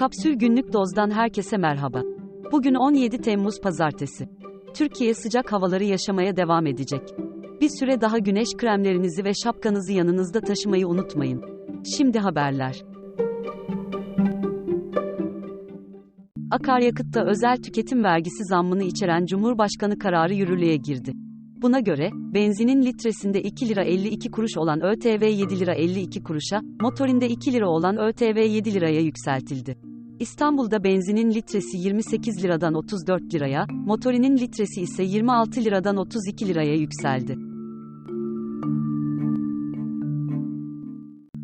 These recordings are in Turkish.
Kapsül Günlük Doz'dan herkese merhaba. Bugün 17 Temmuz Pazartesi. Türkiye sıcak havaları yaşamaya devam edecek. Bir süre daha güneş kremlerinizi ve şapkanızı yanınızda taşımayı unutmayın. Şimdi haberler. Akaryakıtta özel tüketim vergisi zammını içeren Cumhurbaşkanı kararı yürürlüğe girdi. Buna göre, benzinin litresinde 2 lira 52 kuruş olan ÖTV 7 lira 52 kuruşa, motorinde 2 lira olan ÖTV 7 liraya yükseltildi. İstanbul'da benzinin litresi 28 liradan 34 liraya, motorinin litresi ise 26 liradan 32 liraya yükseldi.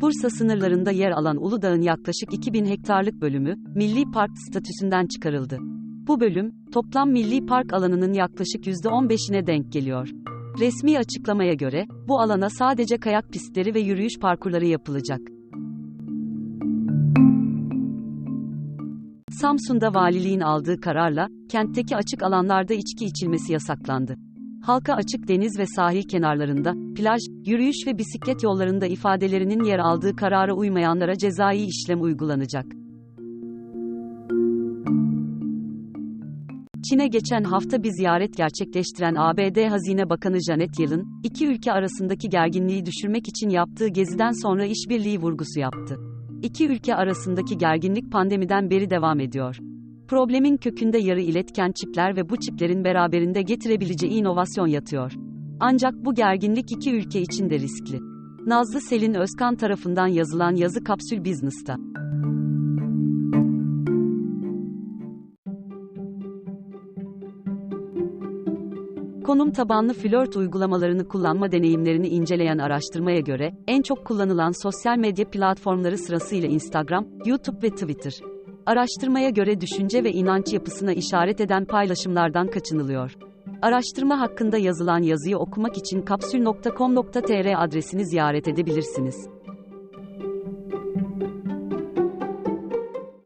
Bursa sınırlarında yer alan Uludağ'ın yaklaşık 2000 hektarlık bölümü, milli park statüsünden çıkarıldı. Bu bölüm, toplam milli park alanının yaklaşık %15'ine denk geliyor. Resmi açıklamaya göre, bu alana sadece kayak pistleri ve yürüyüş parkurları yapılacak. Samsun'da valiliğin aldığı kararla, kentteki açık alanlarda içki içilmesi yasaklandı. Halka açık deniz ve sahil kenarlarında, plaj, yürüyüş ve bisiklet yollarında ifadelerinin yer aldığı karara uymayanlara cezai işlem uygulanacak. Çin'e geçen hafta bir ziyaret gerçekleştiren ABD Hazine Bakanı Janet Yellen, iki ülke arasındaki gerginliği düşürmek için yaptığı geziden sonra işbirliği vurgusu yaptı. İki ülke arasındaki gerginlik pandemiden beri devam ediyor. Problemin kökünde yarı iletken çipler ve bu çiplerin beraberinde getirebileceği inovasyon yatıyor. Ancak bu gerginlik iki ülke için de riskli. Nazlı Selin Özkan tarafından yazılan yazı Kapsül Business'ta. Konum tabanlı flört uygulamalarını kullanma deneyimlerini inceleyen araştırmaya göre, en çok kullanılan sosyal medya platformları sırasıyla Instagram, YouTube ve Twitter. Araştırmaya göre düşünce ve inanç yapısına işaret eden paylaşımlardan kaçınılıyor. Araştırma hakkında yazılan yazıyı okumak için kapsül.com.tr adresini ziyaret edebilirsiniz.